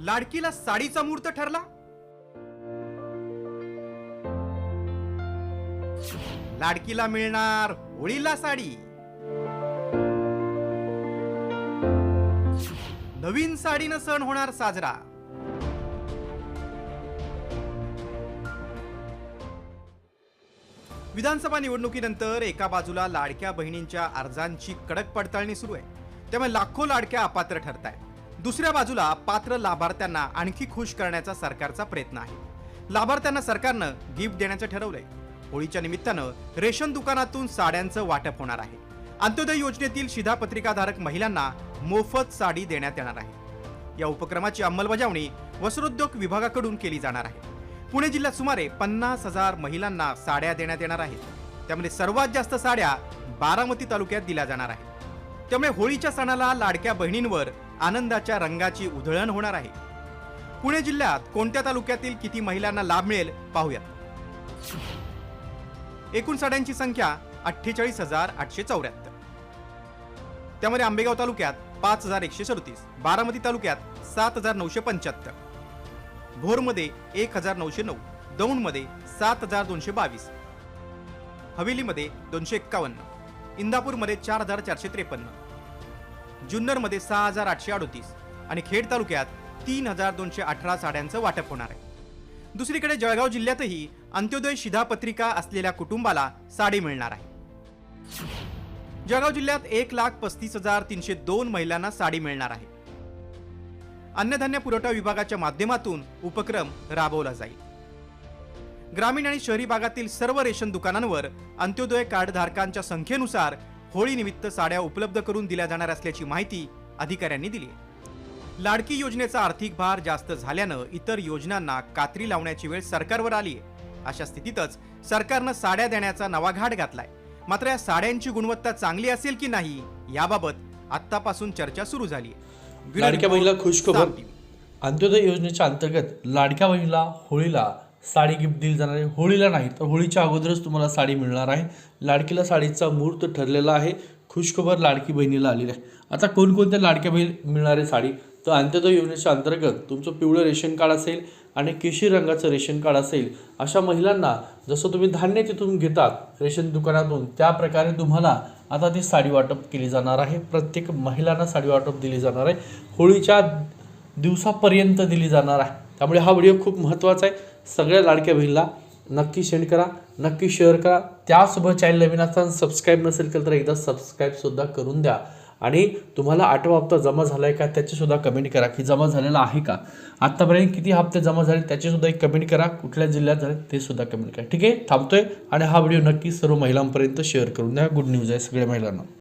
लाडकीला साडीचा मुहूर्त ठरला. लाडकीला मिळणार होळीला साडी. नवीन साडीनं सण होणार साजरा. विधानसभा निवडणुकीनंतर एका बाजूला लाडक्या बहिणींच्या अर्जांची कडक पडताळणी सुरू आहे. त्यामुळे लाखो लाडक्या अपात्र ठरत आहेत दुसऱ्या बाजूला पात्र लाभार्थ्यांना आणखी खुश करण्याचा सरकारचा प्रयत्न आहे. लाभार्थ्यांना सरकारनं गिफ्ट देण्याचं ठरवलंय. होळीच्या निमित्तानं रेशन दुकानातून साड्यांचं वाटप होणार आहे. अंत्योदय योजनेतील शिधापत्रिकाधारक महिलांना मोफत साडी देण्यात येणार आहे. या उपक्रमाची अंमलबजावणी वस्त्रोद्योग विभागाकडून केली जाणार आहे. पुणे जिल्ह्यात सुमारे पन्नास हजार महिलांना साड्या देण्यात येणार आहेत. त्यामध्ये सर्वात जास्त साड्या बारामती तालुक्यात दिल्या जाणार आहेत. त्यामुळे होळीच्या सणाला लाडक्या बहिणींवर आनंदाच्या रंगाची उधळण होणार आहे. पुणे जिल्ह्यात कोणत्या तालुक्यातील किती महिलांना लाभ मिळेल पाहूयात. एकूण साड्यांची संख्या अठ्ठेचाळीस हजार आठशे चौऱ्याहत्तर. त्यामध्ये आंबेगाव तालुक्यात पाच हजार एकशे सदतीस बारामती तालुक्यात सात हजार नऊशे पंच्याहत्तर. भोरमध्ये एक हजार नऊशे नऊ दौंडमध्ये सात हजार दोनशे बावीस. हवेलीमध्ये दोनशे एक्कावन्न. इंदापूरमध्ये चार हजार चारशे त्रेपन्न. जुन्नरमध्ये सहा हजार आठशे अडोतीस आणि खेड तालुक्यात तीन हजार दोनशे अठरा साड्यांचं वाटप होणार आहे. दुसरीकडे जळगाव जिल्ह्यातही अंत्योदय शिधापत्रिका असलेल्या कुटुंबाला साडी मिळणार आहे. जळगाव जिल्ह्यात एक लाख पस्तीस हजार तीनशे दोन महिलांना साडी मिळणार आहे. अन्नधान्य पुरवठा विभागाच्या माध्यमातून उपक्रम राबवला जाईल. ग्रामीण आणि शहरी भागातील सर्व रेशन दुकानांवर अंत्योदय कार्डधारकांच्या संख्येनुसार होळी निमित्त साड्या उपलब्ध करून दिल्या जाणार असल्याची माहिती अधिकाऱ्यांनी दिली लाडकी योजनेचा आर्थिक भार जास्त झाल्यानं इतर योजनांना कात्री लावण्याची वेळ सरकारवर आली आहे. अशा स्थितीतच सरकारनं साड्या देण्याचा नवा घाट घातलाय. मात्र या साड्यांची गुणवत्ता चांगली असेल की नाही याबाबत आत्तापासून चर्चा सुरू झाली लाडक्या बहिणीला खुशखबर. अंत्योदय योजनेच्या अंतर्गत लाडक्या बहिणीला होळीला साडी गिफ्ट दिली जाणार आहे. होळीला नाही तर होळीच्या अगोदरच तुम्हाला साडी मिळणार आहे. लाडकीला साडीचा मुहूर्त ठरलेला आहे. खुशखबर लाडकी बहिणीला आलेली आहे. आता कोणकोणत्या लाडक्या बहीण मिळणार आहे साडी? तर अंत्योदय योजनेच्या अंतर्गत तुमचं पिवळं रेशन कार्ड असेल आणि केशी रंगाचं रेशन कार्ड असेल अशा महिलांना जसं तुम्ही धान्य तिथून घेतात रेशन दुकानातून त्या प्रकारे तुम्हाला आता ती साडी वाटप केली जाणार आहे. प्रत्येक महिलांना साडी वाटप दिली जाणार आहे. होळीच्या दिवसापर्यंत दिली जाणार आहे. त्यामुळे हा व्हिडिओ खूप महत्त्वाचा आहे. सगळ्या लाडक्या बहिणीला नक्की सेंड करा नक्की शेअर करा. त्यासोबत चॅनल नवीन असताना सबस्क्राईब नसेल केलं तर एकदा सबस्क्राईबसुद्धा करून द्या. आणि तुम्हाला आठवा हप्ता जमा झाला आहे का त्याचीसुद्धा कमेंट करा की जमा झालेला आहे का? आत्तापर्यंत किती हप्ते जमा झाले त्याचीसुद्धा एक कमेंट करा. कुठल्या जिल्ह्यात झाले ते सुद्धा कमेंट करा. ठीक आहे? थांबतोय. आणि हा व्हिडिओ नक्की सर्व महिलांपर्यंत शेअर करून द्या. गुड न्यूज आहे सगळ्या महिलांना.